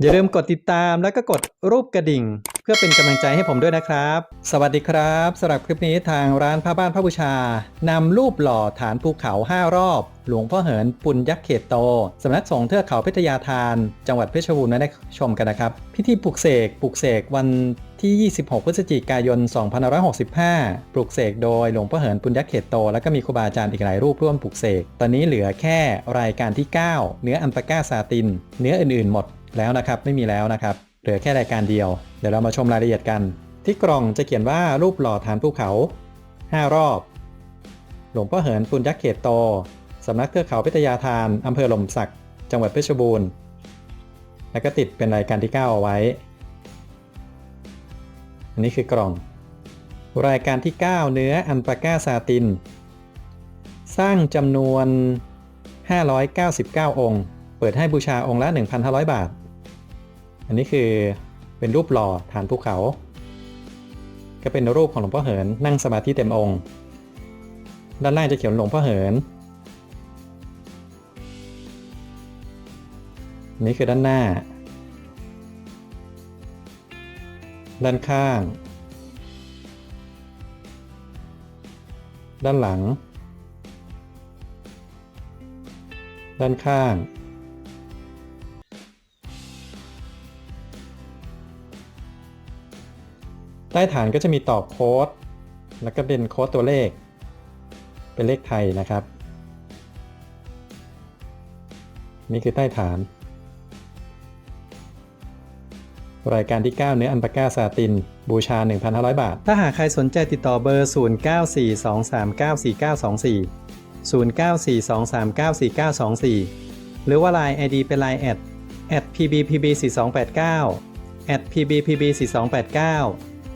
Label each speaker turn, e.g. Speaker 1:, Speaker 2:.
Speaker 1: อย่าลืมกดติดตามแล้วก็กดรูปกระดิ่ง เพื่อเป็นกำลังใจให้ผมด้วยนะครับ สวัสดีครับสำหรับคลิปนี้ทางร้านผ้าบ้านพระบูชานำรูปหล่อฐานภูเขา 5 รอบ หลวงพ่อเหินปุญยักษ์เขตโตสำนักสงฆ์เทือกเขาพิทยาทาน จังหวัดเพชรบูรณ์มาได้ชมกันนะครับ พิธีปลุกเสกปลุกเสกวันที่ 26 พฤศจิกายน 2565 ปลุกเสกโดยหลวงพ่อเหินปุญยักษ์เขตโต แล้วก็มีครูบาอาจารย์อีกหลายรูปร่วมปลุกเสก ตอนนี้เหลือแค่รายการที่ 9 เนื้ออันปาก้าซาติน เนื้ออื่นๆหมด แล้วนะครับไม่มีแล้วนะครับเหลือแค่รายการเดียว เดี๋ยวเรามาชมรายละเอียดกัน ที่กล่องจะเขียนว่ารูปหล่อฐานภูเขา 5 รอบ หลวงพ่อเหินปุญยักษ์เขตโตสำนักเทือกเขาพิทยาทานอำเภอหล่มสัก จังหวัดเพชรบูรณ์แล้วก็ติดเป็นรายการที่ 9 เอาไว้ อันนี้คือกล่อง รายการที่ 9 เนื้ออันปาก้าซาติน สร้างจำนวน 599 องค์ เปิดให้บูชาองค์ละ 1,500 บาท อันนี้คือเป็นรูปหล่อฐานภูเขา ก็เป็นรูปของหลวงพ่อเหินนั่งสมาธิเต็มองค์ ด้านล่างจะเขียนหลวงพ่อเหินนนี่คือด้านหน้า ด้านข้าง ด้านหลัง ด้านข้าง ใต้ฐานก็จะมีต่อโค้ด แล้วก็เป็นโค้ดตัวเลข เป็นเลขไทยนะครับ นี่คือใต้ฐาน รายการที่ 9 เนื้ออันปาก้าซาติน บูชา 1,500 บาท ถ้าหากใครสนใจติดต่อเบอร์ 0942394924 0942394924 หรือว่า Line ID เป็น Line แอด @pbpb4289 @pbpb4289